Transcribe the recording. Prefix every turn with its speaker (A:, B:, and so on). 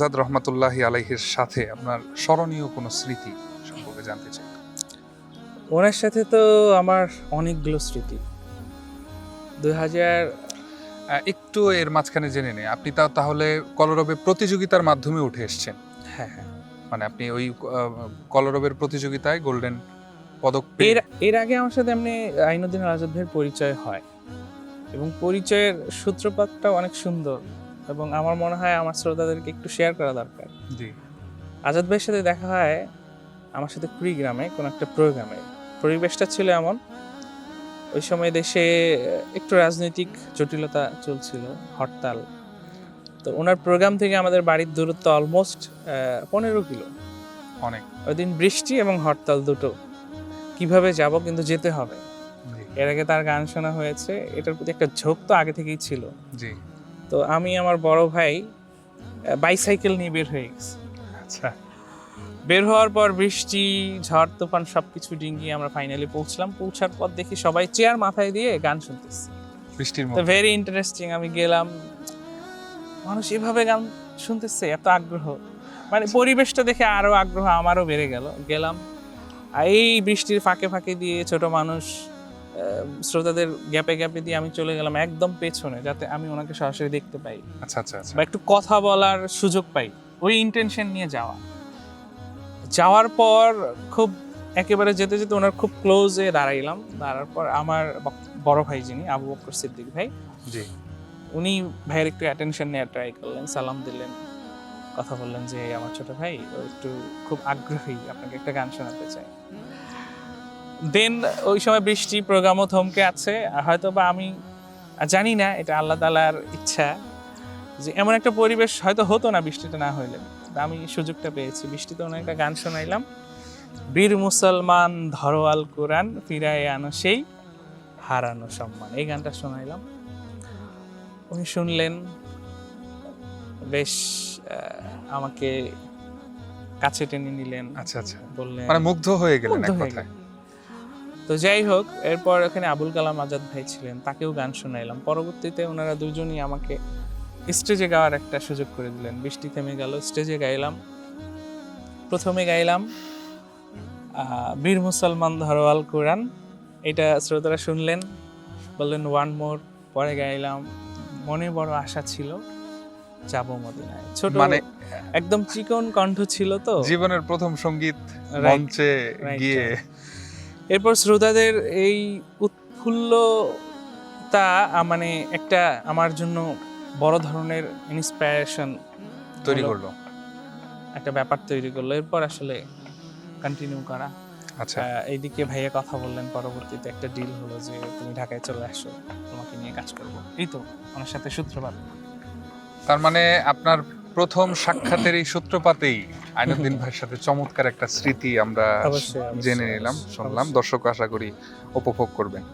A: আজাদ রহমতুল্লাহ আলাইহির সাথে আপনার স্মরণীয় কোনো স্মৃতি সম্পর্কে জানতে চাই?
B: ওনার সাথে তো আমার অনেকগুলো স্মৃতি। দুই হাজার
A: একটু এর মাঝখানে জেনে নেই। আপনি তা তাহলে কলরবে প্রতিযোগিতার মাধ্যমে উঠে এসেছেন।
B: হ্যাঁ হ্যাঁ।
A: মানে আপনি ওই কলরবের প্রতিযোগিতায় গোল্ডেন পদক
B: এর এর আগে আমার সাথে এমনি আইনুদ্দিন আজাদ ভাইয়ের পরিচয় হয়। এবং পরিচয়ের সূত্রপাতটা অনেক সুন্দর। এবং আমার মনে হয় আমার শ্রোতাদেরকে একটু শেয়ার করা দরকার।
A: জি।
B: আজাদ ভাইয়ের সাথে দেখা হয় আমার সাথে কুড়িগ্রামে কোনো একটা প্রোগ্রামে পরিবেশটা ছিল এমন ওই সময় দেশে একটু রাজনৈতিক জটিলতা চলছিল হরতাল। তো ওনার প্রোগ্রাম থেকে আমাদের বাড়ির দূরত্ব অলমোস্ট পনেরো কিলো।
A: অনেক।
B: ওই দিন বৃষ্টি এবং হরতাল দুটো। কীভাবে যাব কিন্তু যেতে হবে। এর আগে তার গান শোনা হয়েছে এটার প্রতি একটা ঝোঁক তো আগে থেকেই ছিল।
A: জি।
B: তো আমি আমার বড় ভাই বাইসাইকেল নিয়ে বের হয়ে গেছি।
A: আচ্ছা।
B: বের হওয়ার পর বৃষ্টি ঝড় তুফান সবকিছু ডিঙ্গিয়ে আমরা ফাইনালি পৌঁছলাম। পৌঁছার পর দেখি সবাই চেয়ার মাথায় দিয়ে গান শুনতেছে।
A: বৃষ্টির
B: তো
A: মধ্যে।
B: ভেরি ইন্টারেস্টিং আমি গেলাম। মানুষ এভাবে গান শুনতেছে এত আগ্রহ। মানে পরিবেশটা দেখে আরও আগ্রহ আমারও বেড়ে গেল। গেলাম এই বৃষ্টির ফাঁকে ফাঁকে দিয়ে ছোট মানুষ শ্রোতাদের গ্যাপে গ্যাপে দিয়ে আমি চলে গেলাম একদম পেছনে যাতে আমি ওনাকে সরাসরি দেখতে পাই
A: আচ্ছা আচ্ছা আচ্ছা।
B: বা একটু কথা বলার সুযোগ পাই ওই ইন্টেনশন নিয়ে যাওয়া। যাওয়ার পর খুব একেবারে যেতে যেতে ওনার খুব ক্লোজে দাঁড়াইলাম দাঁড়ার পর আমার বড় ভাই যিনি আবু বকর সিদ্দিক ভাই
A: জি।
B: উনি ভাইয়ের একটু অ্যাটেনশন নেওয়ার ট্রাই করলেন সালাম দিলেন কথা বললেন যে আমার ছোট ভাই ও একটু খুব আগ্রহী আপনাকে একটা গান শোনাতে চাই দেন ওই সময় বৃষ্টি প্রোগ্রামও থমকে আছে। আর হয়তো বা আমি জানি না এটা আল্লাহ তালার ইচ্ছা যে এমন একটা পরিবেশ হয়তো হতো না বৃষ্টিটা না হইলে। আমি সুযোগটা পেয়েছি। বৃষ্টিতে অনেক একটা গান শোনাইলাম। বীর মুসলমান ধরোয়াল কোরআন ফিরায় আনো সেই হারানো সম্মান। এই গানটা শোনাইলাম। উনি শুনলেন বেশ আমাকে কাছে টেনে নিলেন।
A: আচ্ছা আচ্ছা।
B: বললেন
A: মানে মুগ্ধ হয়ে গেলেন এক কথায়।
B: তো যাই হোক এরপর এখানে আবুল কালাম আজাদ ভাই ছিলেন তাকেও গান শোনাইলাম। পরবর্তীতে ওনারা দুজনই আমাকে স্টেজে গাওয়ার একটা সুযোগ করে দিলেন। বৃষ্টি থেমে গেল স্টেজে গাইলাম। প্রথমে গাইলাম বীর মুসলমান ধরোয়াল কোরআন। এটা শ্রোতারা শুনলেন বললেন ওয়ান মোর পরে গাইলাম মনে বড় আশা ছিল যাব মদিনায়। ছোট
A: মানে
B: একদম চিকন কণ্ঠ ছিল তো।
A: জীবনের প্রথম
B: সংগীত
A: মঞ্চে গিয়ে
B: এরপর শ্রোতাদের এই উৎফুল্লতা মানে একটা আমার জন্য বড় ধরনের ইন্সপায়ারেশন
A: তৈরি করল।
B: একটা ব্যাপার তৈরি করল। এরপর আসলে কন্টিনিউ করা।
A: আচ্ছা।
B: এইদিকে ভাইয়া কথা বললেন পরবর্তীতে একটা ডিল হলো যে তুমি ঢাকায় চলে আসো তোমাকে নিয়ে কাজ করব। এই তো আমার সাথে সূত্রপাত।
A: তার মানে আপনার প্রথম সাক্ষাতের এই সূত্রপাতেই আইনুদ্দিন ভাইয়ের সাথে চমৎকার একটা স্মৃতি আমরা জেনে নিলাম শুনলাম। দর্শক আশা করি উপভোগ করবেন।